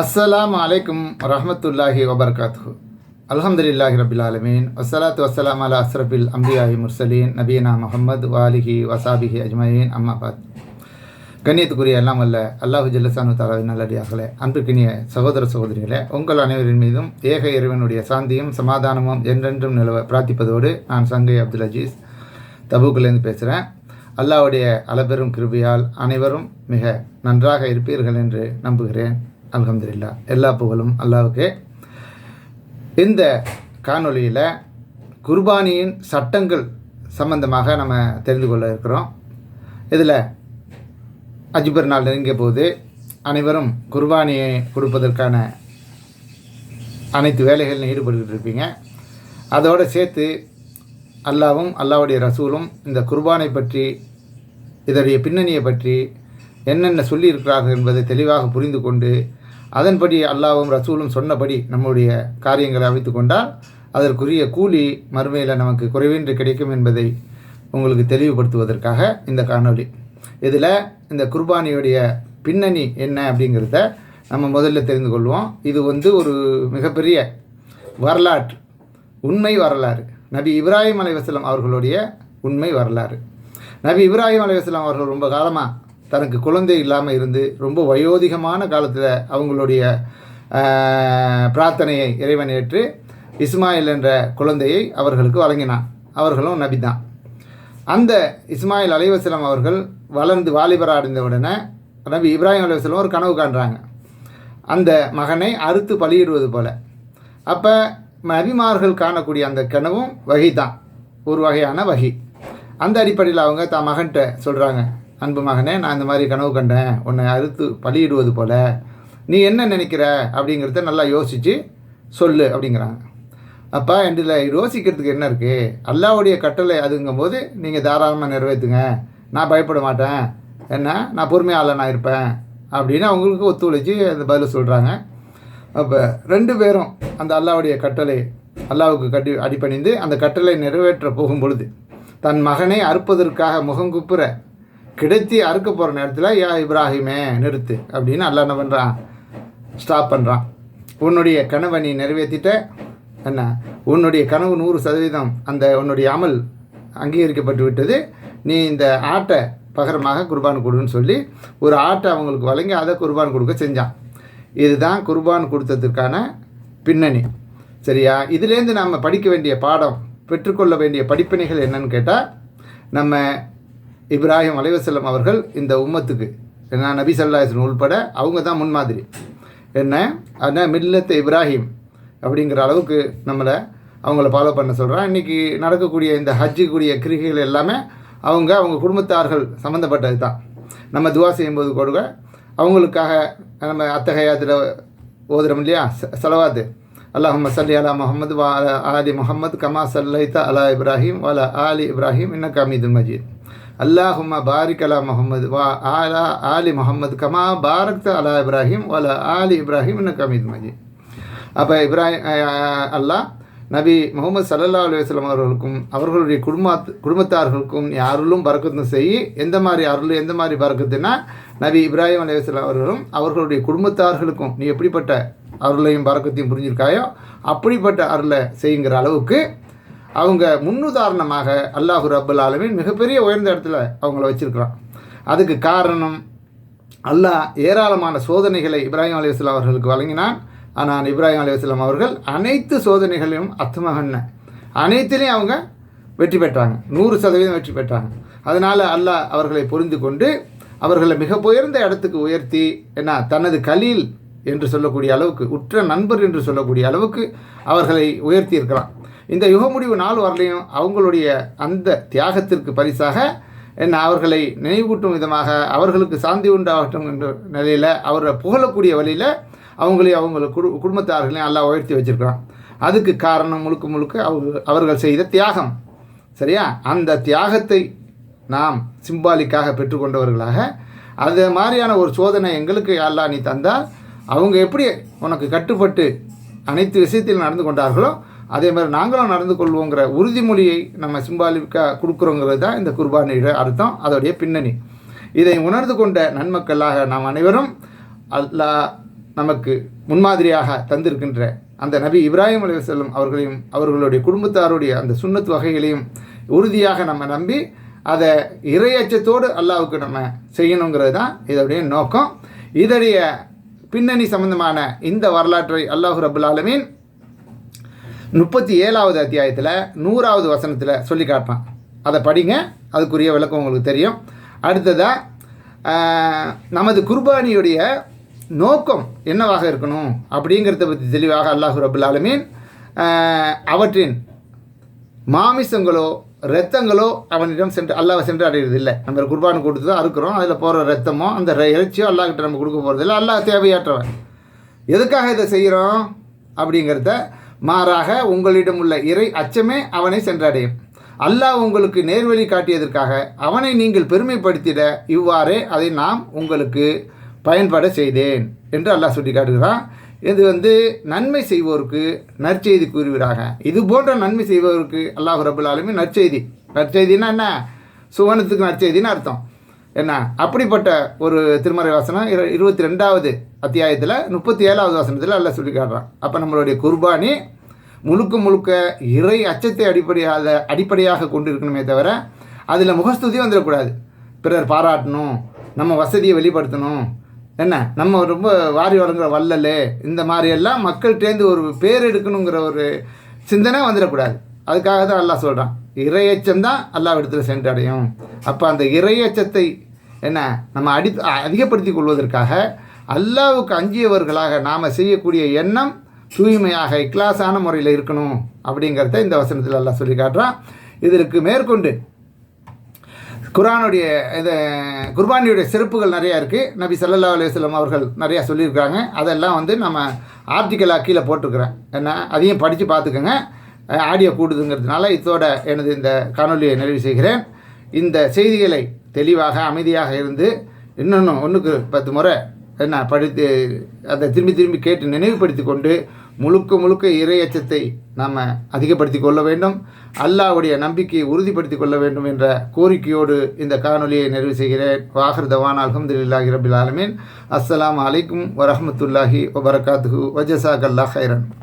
அஸ்ஸலாம் அலைக்கும் ரஹமத்துல்லாஹி வபர்காத்து அல்ஹம்துலில்லாஹி ரபில் ஆலமீன். வஸ்ஸலாத்து வசலாம் அலா அஸ்ரபில் அம்பியாஹி முர்சலீன். நபீனா முகமது வாலிஹி வசாபிஹி அஜ்மயின். அம்மாபாத் கண்ணியத்துக்குரிய எல்லாம் வல்ல அல்லாஹு ஜல்லசானு தாலாவின் நல்லடியார்களே அன்புக்கினிய சகோதர சகோதரிகளே உங்கள் அனைவரின் மீதும் ஏக இறைவனுடைய சாந்தியும் சமாதானமும் என்றென்றும் நிலவ பிரார்த்திப்பதோடு நான் சங்கை அப்துல் அஜீஸ் தபூக்கிலேருந்து பேசுகிறேன் அல்லாவுடைய அளபெரும் கிருபியால் அனைவரும் மிக நன்றாக இருப்பீர்கள் என்று நம்புகிறேன். அலமதுல்லா எல்லா புகழும் அல்லாவுக்கே இந்த காணொளியில் குர்பானியின் சட்டங்கள் சம்பந்தமாக நம்ம தெரிந்து கொள்ள இருக்கிறோம். இதில் அஜிபர் நாள் நெருங்கிய போது அனைவரும் குர்பானியை கொடுப்பதற்கான அனைத்து வேலைகளிலும் ஈடுபட்டுக்கிட்டு இருப்பீங்க. அதோடு சேர்த்து அல்லாவும் அல்லாவுடைய ரசூலும் இந்த குர்பானை பற்றி இதனுடைய பின்னணியை பற்றி என்னென்ன சொல்லியிருக்கிறார்கள் என்பதை தெளிவாக புரிந்து கொண்டு அதன்படி அல்லாவும் ரசூலும் சொன்னபடி நம்முடைய காரியங்களை அமைத்து கொண்டால் அதற்குரிய கூலி மறுமையில் நமக்கு குறைவின்றி கிடைக்கும் என்பதை உங்களுக்கு தெளிவுபடுத்துவதற்காக இந்த காணொளி. இதில் இந்த குர்பானியுடைய பின்னணி என்ன அப்படிங்கிறத நம்ம முதல்ல தெரிந்து கொள்வோம். இது வந்து ஒரு மிகப்பெரிய வரலாற்று உண்மை வரலாறு. நபி இப்ராஹிம் அலைவாஸ்லாம் அவர்களுடைய உண்மை வரலாறு. நபி இப்ராஹிம் அலைவாஸ்லாம் அவர்கள் ரொம்ப காலமாக தனக்கு குழந்தை இல்லாமல் இருந்து ரொம்ப வயோதிகமான காலத்தில் அவங்களுடைய பிரார்த்தனையை இறைவன் ஏற்று இஸ்மாயில் என்ற குழந்தையை அவர்களுக்கு வழங்கினான். அவர்களும் நபி தான். அந்த இஸ்மாயில் அலைவாஸ்லாம் அவர்கள் வளர்ந்து வாலிபராக அடைந்த உடனே நபி இப்ராஹிம் அலைவாஸ்லாம் ஒரு கனவு காண்றாங்க. அந்த மகனை அறுத்து பலியிடுவது போல. அப்போ நபிமார்கள் காணக்கூடிய அந்த கனவும் வகை தான். ஒரு வகையான வகை. அந்த அடிப்படையில் அவங்க தான் மகன்கிட்ட சொல்கிறாங்க அன்பு மகனே நான் இந்த மாதிரி கனவு கண்டேன். உன்னை அறுத்து பலியிடுவது போல. நீ என்ன நினைக்கிற? அப்படிங்கிறத நல்லா யோசித்து சொல்லு அப்படிங்கிறாங்க. அப்பா இதில் யோசிக்கிறதுக்கு என்ன இருக்குது அல்லாவுடைய கட்டளை அதுங்கும்போது நீங்கள் தாராளமாக நிறைவேற்றுங்க நான் பயப்பட மாட்டேன். என்ன? நான் பொறுமையாள நான் இருப்பேன். அப்படின்னு அவங்களுக்கு ஒத்துழைச்சி அந்த பதில் சொல்கிறாங்க அப்போ ரெண்டு பேரும் அந்த அல்லாவுடைய கட்டளை அல்லாவுக்கு கட்டி அடிபணிந்து அந்த கட்டளை நிறைவேற்ற போகும் பொழுது தன் மகனை அறுப்பதற்காக முகங்குப்புற கிடைத்து அறுக்க போகிற நேரத்தில் யா இப்ராஹிமே நிறுத்து அப்படின்னு அல்ல என்ன பண்ணுறான் ஸ்டாப் பண்ணுறான் உன்னுடைய கனவை நீ நிறைவேற்றிட்ட என்ன? உன்னுடைய கனவு நூறு சதவீதம் அந்த உன்னுடைய அமல் அங்கீகரிக்கப்பட்டு விட்டது. நீ இந்த ஆட்டை பகரமாக குர்பான் கொடுன்னு சொல்லி ஒரு ஆட்டை அவங்களுக்கு வழங்கி அதை குர்பான் கொடுக்க செஞ்சான். இதுதான் குர்பான் கொடுத்ததுக்கான பின்னணி. சரியா? இதுலேருந்து நம்ம படிக்க வேண்டிய பாடம் பெற்றுக்கொள்ள வேண்டிய படிப்பினைகள் என்னன்னு கேட்டால் நம்ம இப்ராஹிம் அலைவசல்லம் அவர்கள் இந்த உம்மத்துக்கு என்ன நபி சல்லாஹன் உள்பட அவங்க தான் முன்மாதிரி. என்ன? அதான் மில்லத்து இப்ராஹிம் அப்படிங்கிற அளவுக்கு நம்மளை அவங்கள ஃபாலோ பண்ண சொல்கிறான் இன்றைக்கி நடக்கக்கூடிய இந்த ஹஜ்ஜுக்குரிய கிரிகைகள் எல்லாமே அவங்க அவங்க குடும்பத்தார்கள் சம்மந்தப்பட்டது தான். நம்ம துவா செய்யும்போது கூட அவங்களுக்காக நம்ம அத்தகையாத்தில் ஓதுறோம் இல்லையா? ச- சலவாத்து சல்லி அலா முகமது வா அலா ஆலி முகமது கமா சல்லைத்த அலா இப்ராஹிம் வல ஆலி இப்ராஹிம் இன்னக்க அமீதுல் மஜீத் அல்லாஹும்ம பாரிக் அலா முஹம்மது வா ஆலா ஆலி முஹம்மது கமா பாரக்த அலா இப்ராஹிம் வல ஆலி இப்ராஹிம் இன்னக்க அமீதுல் மஜீத் அப்போ இப்ராஹிம் அல்லாஹ் நபி முகமது சல்லா அலுவலம் அவர்களுக்கும் அவர்களுடைய குடும்பத் குடும்பத்தார்களுக்கும் நீ அருளும் பறக்கத்தும் செய் எந்த மாதிரி அருள் எந்த மாதிரி பறக்கத்துனா நபி இப்ராஹிம் அலையாஸ்லாம் அவர்களும் அவர்களுடைய குடும்பத்தார்களுக்கும் நீ எப்படிப்பட்ட அருளையும் பறக்கத்தையும் புரிஞ்சிருக்காயோ? அப்படிப்பட்ட அருளை செய்யுங்கிற அளவுக்கு அவங்க முன்னுதாரணமாக அல்லாஹு ரப்பல் ஆலமின் மிகப்பெரிய உயர்ந்த இடத்துல அவங்கள வச்சுருக்கிறான். அதுக்கு காரணம் அல்லாஹ் ஏராளமான சோதனைகளை இப்ராஹிம் அலையாஸ்லாம் அவர்களுக்கு வழங்கினான். ஆனால் இப்ராஹிம் அலையாஸ்லாம் அவர்கள் அனைத்து சோதனைகளையும் அத்துமகன்ன. அனைத்திலையும் அவங்க வெற்றி பெற்றாங்க. நூறு சதவீதம் வெற்றி பெற்றாங்க. அதனால் அல்லாஹ் அவர்களை புரிந்து கொண்டு அவர்களை மிக உயர்ந்த இடத்துக்கு உயர்த்தி என்ன தனது கலீல் என்று சொல்லக்கூடிய அளவுக்கு உற்ற நண்பர் என்று சொல்லக்கூடிய அளவுக்கு அவர்களை உயர்த்தியிருக்கலாம். இந்த யுக முடிவு நாள் வரலையும் அவங்களுடைய அந்த தியாகத்திற்கு பரிசாக என்ன அவர்களை நினைவூட்டும் விதமாக அவர்களுக்கு சாந்தி உண்டாகட்டும் என்ற நிலையில் அவரை புகழக்கூடிய வழியில் அவங்களையும் அவங்க குடு குடும்பத்தார்களையும் எல்லாம் உயர்த்தி வச்சிருக்கிறான் அதுக்கு காரணம் முழுக்க முழுக்க அவங்க அவர்கள் செய்த தியாகம். சரியா? அந்த தியாகத்தை நாம் சிம்பாலிக்காக பெற்றுக்கொண்டவர்களாக அது மாதிரியான ஒரு சோதனை எங்களுக்கு எல்லாம் நீ தந்தால் அவங்க எப்படி உனக்கு கட்டுப்பட்டு அனைத்து விஷயத்தில் நடந்து கொண்டார்களோ அதே மாதிரி நாங்களும் நடந்து கொள்வோங்கிற உறுதிமொழியை நம்ம சிம்பாலிக்காக கொடுக்குறோங்கிறது தான் இந்த குர்பானியோட அர்த்தம் அதோடைய பின்னணி. இதை உணர்ந்து கொண்ட நன்மக்களாக நாம் அனைவரும் அல்லாஹ் நமக்கு முன்மாதிரியாக தந்திருக்கின்ற அந்த நபி இப்ராஹிம் செல்லும் அவர்களையும் அவர்களுடைய குடும்பத்தாருடைய அந்த சுண்ணத்து வகைகளையும் உறுதியாக நம்ம நம்பி அதை இறையச்சத்தோடு அல்லாவுக்கு நம்ம செய்யணுங்கிறது தான் இதோடைய நோக்கம். இதோடைய பின்னணி சம்பந்தமான இந்த வரலாற்றை அல்லாஹு ரபுல் ஆலமீன் முப்பத்தி ஏழாவது அத்தியாயத்தில் நூறாவது வசனத்தில் சொல்லி காட்டுறான். அதை படிங்க அதுக்குரிய விளக்கம் உங்களுக்கு தெரியும். அடுத்ததாக நமது குர்பானியுடைய நோக்கம் என்னவாக இருக்கணும் அப்படிங்கிறத பற்றி தெளிவாக அல்லாஹு ரபுல் ஆலமீன் அவற்றின் மாமிசங்களோ ரத்தங்களோ அவனிடம் சென்று அல்லாவை சென்று அடைகிறது இல்லை. நம்ம குர்பான் கொடுத்து தான் அறுக்கிறோம் அதில் போகிற ரத்தமோ அந்த ர- இறைச்சியோ அல்லாஹ்கிட்ட நம்ம கொடுக்க போகிறது இல்லை. அல்லாஹ் தேவையாற்றவன். எதுக்காக இதை செய்கிறோம் அப்படிங்கிறத மாறாக உங்களிடம் உள்ள இறை அச்சமே அவனை சென்றடையும். அல்லாஹ் உங்களுக்கு நேர்வழி காட்டியதற்காக அவனை நீங்கள் பெருமைப்படுத்திட இவ்வாறே அதை நாம் உங்களுக்கு பயன்பட செய்தேன் என்று அல்லாஹ் சுட்டி காட்டுகிறான் இது வந்து நன்மை செய்வோருக்கு நற்செய்தி கூறுகிறாங்க இது போன்ற நன்மை செய்வோருக்கு அல்லாஹ் ரபுல் ஆலமீன் நற்செய்தி. நற்செய்தின்னா என்ன? சுவனத்துக்கு நற்செய்தின்னு அர்த்தம். என்ன? அப்படிப்பட்ட ஒரு திருமறை வாசனம் இரு இருபத்தி ரெண்டாவது அத்தியாயத்தில் முப்பத்தி ஏழாவது வசனத்தில் அல்ல சொல்லி காட்டுறான். அப்போ நம்மளுடைய குர்பானி முழுக்க முழுக்க இறை அச்சத்தை அடிப்படையாக அடிப்படையாக கொண்டிருக்கணுமே தவிர அதில் முகஸ்துதி வந்துடக்கூடாது. பிறர் பாராட்டணும் நம்ம வசதியை வெளிப்படுத்தணும் என்ன? நம்ம ரொம்ப வாரி வழங்குற வள்ளல் இந்த மாதிரியெல்லாம் மக்கள்கிட்டேருந்து ஒரு பேர் எடுக்கணுங்கிற ஒரு சிந்தனை வந்துடக்கூடாது. அதுக்காக தான் அல்லாஹ் சொல்கிறான் இறையச்சம் தான் அல்லாஹ் இடத்துல சென்றடையும். அப்போ அந்த இறையச்சத்தை என்ன? நம்ம அடி அதிகப்படுத்தி கொள்வதற்காக அல்லாவுக்கு அஞ்சியவர்களாக நாம் செய்யக்கூடிய எண்ணம் தூய்மையாக இக்லாஸான முறையில் இருக்கணும் அப்படிங்கிறத இந்த வசனத்தில் அல்லாஹ் சொல்லி காட்டுறான். இதற்கு மேற்கொண்டு குரானுடைய இது குர்பானியுடைய சிறப்புகள் நிறையா இருக்குது நபி சல்லா அலுவலம் அவர்கள் நிறையா சொல்லியிருக்காங்க. அதெல்லாம் வந்து நம்ம ஆர்டிக்கலாக கீழே போட்டிருக்கிறேன் என்ன அதையும் படித்து பார்த்துக்கோங்க. ஆடியோ கூடுதுங்கிறதுனால இதோட எனது இந்த காணொலியை நிறைவு செய்கிறேன். இந்த செய்திகளை தெளிவாக அமைதியாக இருந்து இன்னொன்று ஒன்றுக்கு பத்து முறை என்ன படித்து அதை திரும்பி திரும்பி கேட்டு நினைவுபடுத்தி கொண்டு முழுக்க முழுக்க இறையச்சத்தை நாம் அதிகப்படுத்தி கொள்ள வேண்டும். அல்லாஹ்வுடைய நம்பிக்கையை உறுதிப்படுத்தி கொள்ள வேண்டும் என்ற கோரிக்கையோடு இந்த காணொலியை நிறைவு செய்கிறேன். வாகர் தவான் அலமதுல்லாஹி ரபில் ஆலமீன். அஸ்லாம் அலைக்கும் வரமத்துல்லாஹி வபரகாத்துஹு. வஜசாக் அல்லா ஹைரன்